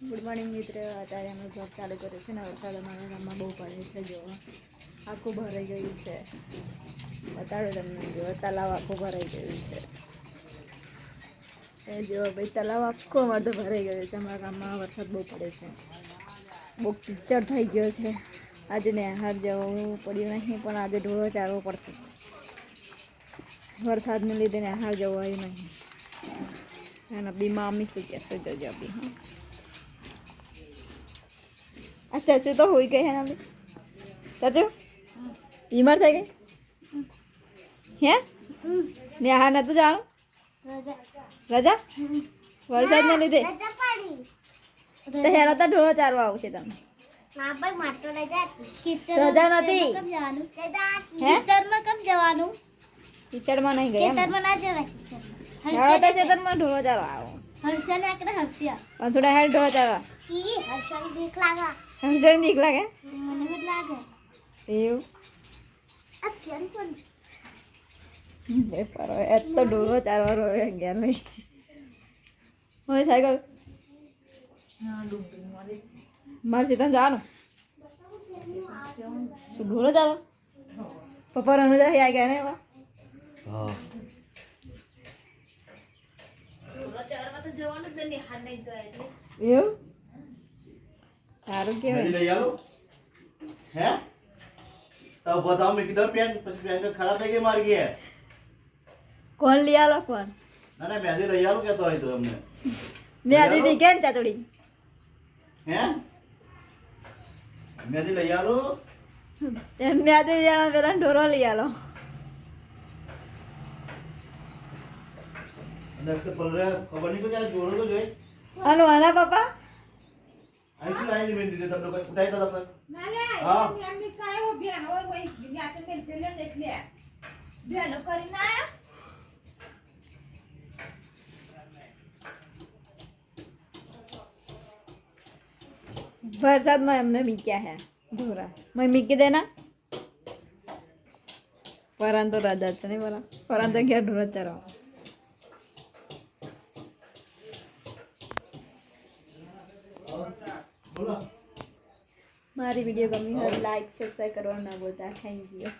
Good morning મિત્ર. અત્યારે અમે જોબ ચાલુ કર્યો છે ને, વરસાદ અમારા ગામમાં બહુ પડે છે જો આખું ભરાઈ ગયું છે. બતાડો તમને, જો તલાવ આખું ભરાઈ ગયું છે. એ જો ભાઈ, તલાવ આખો અમારે ભરાઈ ગયો છે. અમારા ગામમાં વરસાદ બહુ પડે છે. બહુ કિચડ થઈ ગયો છે. આજે નેહાર જવું પડ્યું નહીં, પણ આજે ઢોળો ચાલવો પડશે. વરસાદને લીધે નેહાર જવાયું નહીં. એના બી મામી શું કહેશે, જજો બી, હા. આ ચાચુ તો હોઈ ગઈ હે ચાચુ બીમાર થઈ ગઈ હે નેહાર નતું જાણું રજા વરસાદને લીધે તો હેરો તો ઢોળો ચારવા આવશે તમે રજા નથી હે કિચડમાં નહીં ગયા? હેરો તો ખેતરમાં ઢોળો ચારવા આવો પણ થોડા હેડ ઢોળો ચારવા હરજણ દીક લાગે એવું એ પરો એ તો ઢોળો ચારવા રોવે ગયા નહીં હોય થાય ગયું મારે સીધા જવાનું શું ઢોળો ચાલો પપ્પા રણુજા આવી ગયા ને એવા હા એવું સારું મેં કહેવાય. લઈ આલો. હે? તો બતાવો મેં કીધું પેન પછી પેન તો ખરાબ થઈ ગઈ મારી ગયા કોણ લઈ આલો કોણ? ના ના મેં લઈ આલો કેતો હોય તો અમને મેંદી ને થોડી? હે? મેંદી લઈ આલો? મેં આજે જણા પેલા ઢોરો લઈ આલો. અને તો પલરે ખબર નહીં આ જોડો તો જોઈ. હાલો આના પપ્પા. અહીં શું લાઈન બેન દીધી તમને કોઈ ઉઠાઈ તો તમે હા. વરસાદમાં એમને મીક્યા હે ઢોરા મેં મીકી દેના પરાન તો રાજા છે નહીં બોલા પરાન તો ઘેર ઢોરા બોલો મારી વીડિયો ગમી હોય લાઈક સબસ્ક્રાઈબ કરવાનું ના બોલતા થેન્ક યુ